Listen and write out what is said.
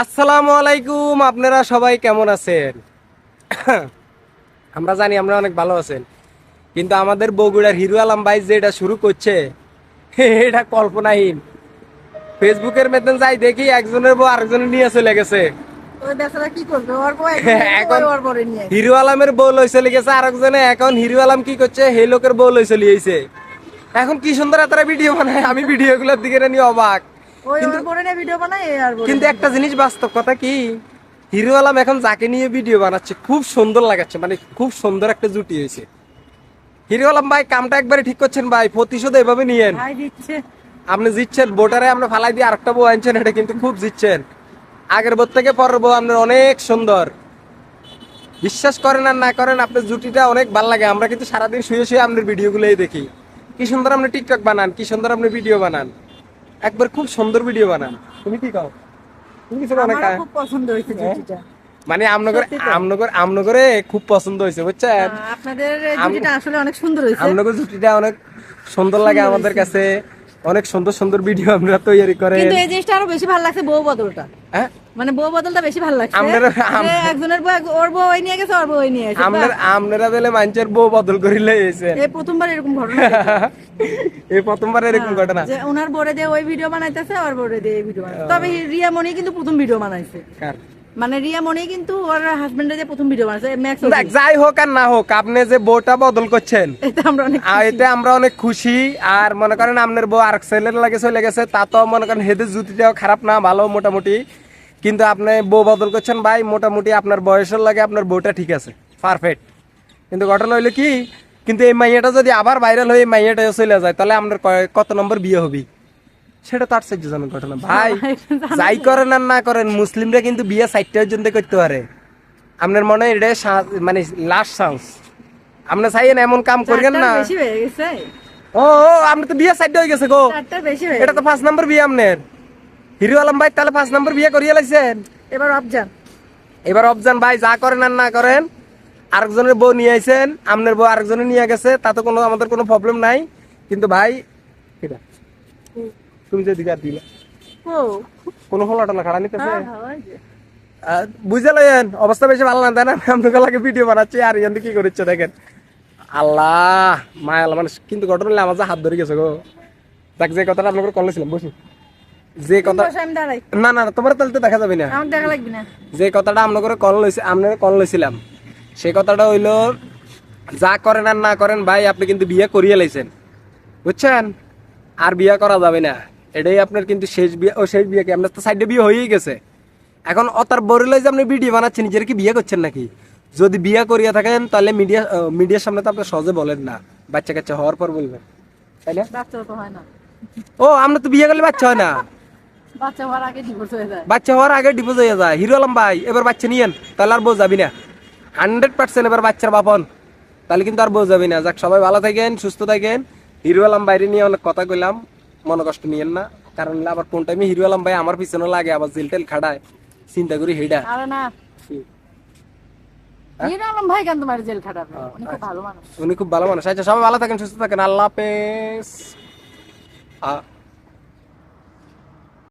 আসসালামু আলাইকুম আপনারা সবাই কেমন আছেন? আমরা জানি আমরা অনেক ভালো আছেন কিন্তু আমাদের বগুড়ার হিরো আলম ভাই যেটা শুরু করছে এটা কল্পনাহীন। ফেসবুকের মেতন যাই দেখি একজনের বউ আরেকজনের নিয়ে চলে গেছে। হিরো আলমের বউ লই চলে গেছে আরেকজনে এখন হিরো আলম কি করছে হে লোকের বউ লই চলে গেছে এখন কি সুন্দর এতটা ভিডিও বানায় আমি ভিডিও গুলোর দিকে নিয়ে অবাক। কিন্তু একটা জিনিস বাস্তব কথা কি? হিরো আলম এখন যাকে নিয়ে ভিডিও বানাচ্ছে খুব সুন্দর লাগাচ্ছে মানে খুব সুন্দর একটা জুটি হয়েছে। হিরো আলম ভাই কামটা একবারে ঠিক করছেন ভাই প্রতিশোধ এভাবে নিয়েন আপনি জিতছেন বোটারে আমরা ফালাই দিয়ে আরেকটা বউ আনছেন এটা কিন্তু খুব জিতছেন। আগের বোর থেকে পরের বউ আপনার অনেক সুন্দর। বিশ্বাস করেন আর না করেন আপনার জুটিটা অনেক ভালো লাগে। আমরা কিন্তু সারাদিন শুয়ে শুয়ে আপনার ভিডিওগুলোই দেখি। কি সুন্দর আপনি টিকটক বানান কি সুন্দর আপনি ভিডিও বানান। একবার খুব সুন্দর ভিডিও বানান। তুমি কি কও? তুমি কিছু খুব পছন্দ হয়েছে জুটিটা। মানে আমনগর আমনগর আমনগরে খুব পছন্দ হয়েছে বুঝছেন? আপনাদের জুটিটা আসলে অনেক সুন্দর হয়েছে। আমনগর জুটিটা অনেক সুন্দর লাগে আমাদের কাছে। অনেক সুন্দর সুন্দর ভিডিও আমরা তৈরি করে। কিন্তু এই জিনিসটা আরও বেশি ভালো লাগছে বউ বদলটা। হ্যাঁ? মানে বউ বদলটা বেশি ভালো লাগছে। আপনারা- একজনের বউ ওর বউ ওই নিয়ে গেছে ওর বউ ওই নিয়ে গেছে। আপনার মানুষের বউ বদল এসে এই প্রথমবার এরকম ঘটনা এই প্রথমবার এরকম ঘটনা। যে ওনার দিয়ে ওই ভিডিও বানাইতেছে বোরে দিয়ে এই ভিডিও বানাইছে তবে রিয়া মনি কিন্তু প্রথম ভিডিও বানাইছে। কার? মানে রিয়া মনি কিন্তু ওর হাজবেন্ডের যে প্রথম ভিডিও বানাইছে ম্যাক্স দেখ, যাই হোক আর না হোক আপনি যে বউটা বদল করছেন এতে আমরা অনেক এতে আমরা অনেক খুশি। আর মনে করেন আপনার বউ আর ছেলের লাগে চলে গেছে তা তো মনে করেন হেদের জুতিটাও খারাপ না ভালো মোটামুটি। কিন্তু আপনি বউ বদল করছেন ভাই মোটামুটি আপনার বয়সের লাগে আপনার বউটা ঠিক আছে পারফেক্ট কিন্তু ঘটনা হইল কি কিন্তু এই মাইয়াটা যদি আবার ভাইরাল হয়ে এই মাইয়াটা চলে যায় তাহলে আপনার কত নম্বর বিয়ে হবে? সেটা তার সাহায্যজনক ঘটনা। ভাই যাই করেন আর না করেন মুসলিমরা কিন্তু বিয়ে ষাটটা পর্যন্ত করতে পারে। আপনার মনে হয় এটা মানে লাস্ট চান্স আপনি চাইয়েন এমন কাম করিয়েন না। ও ও আপনি তো বিয়ে সাইড হয়ে গেছে গো। এটা তো ফার্স্ট নম্বর বিয়ে আপনার। হিরো আলম ভাই তাহলে পাঁচ নম্বর বিয়ে করিয়ে লাইছেন। এবার অবজান এবার অফজান ভাই যা করেন আর না করেন আরেকজনের বউ নিয়ে আইছেন আপনার বউ আরেকজনের নিয়ে গেছে তাতে কোনো আমাদের কোনো প্রবলেম নাই। কিন্তু ভাই কিরা? তুমি যে দিকে দিলে ও। কোনো হলো টলা খাড়া নিতেছে? হ্যাঁ, হ্যাঁ, বুঝে লইয়েন অবস্থা বেশি ভালো না তাই না? আপনাকে লাগে ভিডিও বানাচ্ছি আর ইয়ান কি করছে দেখেন। আল্লাহ মায়াল মানুষ কিন্তু ঘটনা হলে আমার যে হাত ধরে গেছে গো। দেখ যে কথাটা আপনাকে কল ছিলাম বসি। যে কথা না না তোমার তাহলে তো দেখা যাবে না। দেখা লাগবে না। যে কথাটা কল লইছে কল লইছিলাম সেই কথাটা হইল যা করেন আর না করেন ভাই আপনি কিন্তু বিয়ে করিয়ে লাইছেন। বুঝছেন? আর বিয়ে করা যাবে না। এটাই আপনার কিন্তু শেষ বিয়ে ও শেষ বিয়ে কি? আপনার তো সাইডে বিয়ে হয়েই গেছে। এখন অতার বরিলে যে আপনি ভিডিও বানাচ্ছেন নিজের কি বিয়ে করছেন নাকি? যদি বিয়ে করিয়া থাকেন তাহলে মিডিয়া মিডিয়ার সামনে তো আপনি সহজে বলেন না। বাচ্চা কাচ্চা হওয়ার পর বলবেন। তাই হয় না। ও আমরা তো বিয়ে করলে বাচ্চা হয় না। বাচ্চা হওয়ার আগে ডিভোর্স হয়ে যায়। বাচ্চা হওয়ার আগে ডিভোর্স হয়ে যায়। হিরো আলম ভাই এবার বাচ্চা নিয়েন তাহলে আর বউ যাবি না। হান্ড্রেড পার্সেন্ট এবার বাচ্চার বাপন। তাহলে কিন্তু আর বউ যাবি না। যাক সবাই ভালো থাকেন সুস্থ থাকেন। হিরো আলম বাইরে নিয়ে অনেক কথা কইলাম। মনে কষ্ট নিয়েন না। কারণ আবার কোন টাইমে হিরো আলম ভাই আমার পিছনে লাগে আবার জেল টেল খাড়ায় চিন্তা করি হেডা আরে না। হিরো আলম ভাই কেন তোমার জেল খাটাবে? উনি খুব ভালো মানুষ। উনি খুব ভালো মানুষ। আচ্ছা সবাই ভালো থাকেন সুস্থ থাকেন। আল্লাহ হাফেজ। আ-